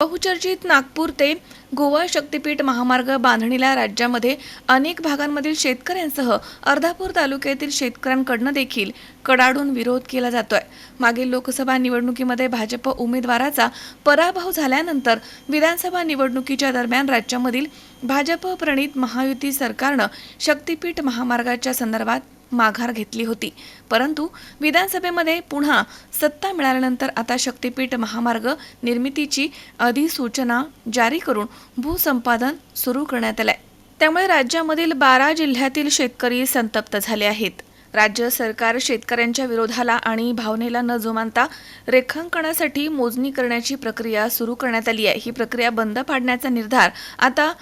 बहुचर्चित नागपूर ते गोवा शक्तीपीठ महामार्ग बांधणीला राज्यामध्ये अनेक भागांमधील शेतकऱ्यांसह अर्धापूर तालुक्यातील शेतकऱ्यांकडनं देखील कडाडून विरोध केला जातोय. मागील लोकसभा निवडणुकीमध्ये भाजप उमेदवाराचा पराभव झाल्यानंतर विधानसभा निवडणुकीच्या दरम्यान राज्यामधील भाजप प्रणित महायुती सरकारनं शक्तीपीठ महामार्गाच्या संदर्भात माघार घेतली होती. परंतु विधानसभेमध्ये पुन्हा सत्ता मिळाल्यानंतर आता शक्तीपीठ महामार्ग निर्मितीची अधिसूचना जारी करून भूसंपादन सुरू करण्यात आलंय. त्यामुळे राज्यामधील बारा जिल्ह्यातील शेतकरी संतप्त झाले आहेत. राज्य सरकार शेतकऱ्यांच्या विरोधाला आणि भावनेला न जुमानता रेखांकनासाठी मोजणी करण्याची प्रक्रिया सुरू करण्यात आली आहे. ही प्रक्रिया बंद पाडण्याचा निर्धार आता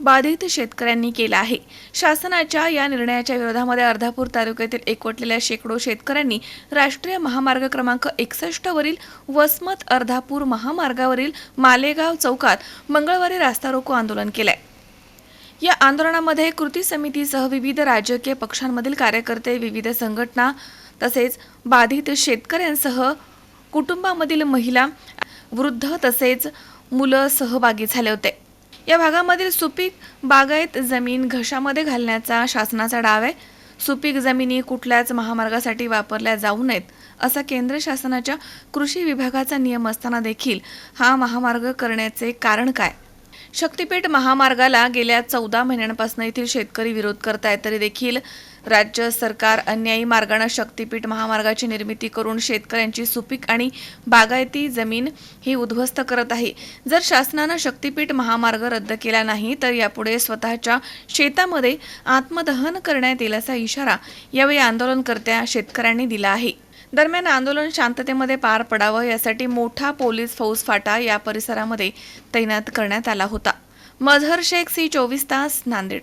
बाधित शेतकऱ्यांनी केला आहे. शासनाच्या या निर्णयाच्या विरोधामध्ये अर्धापूर तालुक्यातील एकवटलेल्या शेकडो शेतकऱ्यांनी राष्ट्रीय महामार्ग क्रमांक एकसष्ट वरील वसमत अर्धापूर महामार्गावरील मालेगाव चौकात मंगळवारी रास्ता रोको आंदोलन केलंय. या आंदोलनामध्ये कृती समितीसह विविध राजकीय पक्षांमधील कार्यकर्ते विविध संघटना तसेच बाधित शेतकऱ्यांसह कुटुंबामधील महिला वृद्ध तसेच मुलं सहभागी झाले होते. या भागामधील सुपीक बागायत जमीन घशामध्ये घालण्याचा शासनाचा डाव आहे. सुपीक जमिनी कुठल्याच महामार्गासाठी वापरल्या जाऊ नयेत असा केंद्र शासनाच्या कृषी विभागाचा नियम असताना देखील हा महामार्ग करण्याचे कारण काय? शक्तीपीठ महामार्गाला गेल्या चौदा महिन्यांपासून येथील शेतकरी विरोध करतायत तरी देखील राज्य सरकार अन्यायी मार्गानं शक्तीपीठ महामार्गाची निर्मिती करून शेतकऱ्यांची सुपीक आणि बागायती जमीन ही उद्ध्वस्त करत आहे. जर शासनानं शक्तीपीठ महामार्ग रद्द केला नाही तर यापुढे स्वतःच्या शेतामध्ये आत्मदहन करण्यात येईल असा इशारा यावेळी आंदोलनकर्त्या शेतकऱ्यांनी दिला आहे. दरम्यान आंदोलन शांततेमध्ये पार पडावं यासाठी मोठा पोलीस फौजफाटा या परिसरामध्ये तैनात करण्यात आला होता. मझहर शेख सी चोवीस तास नांदेड.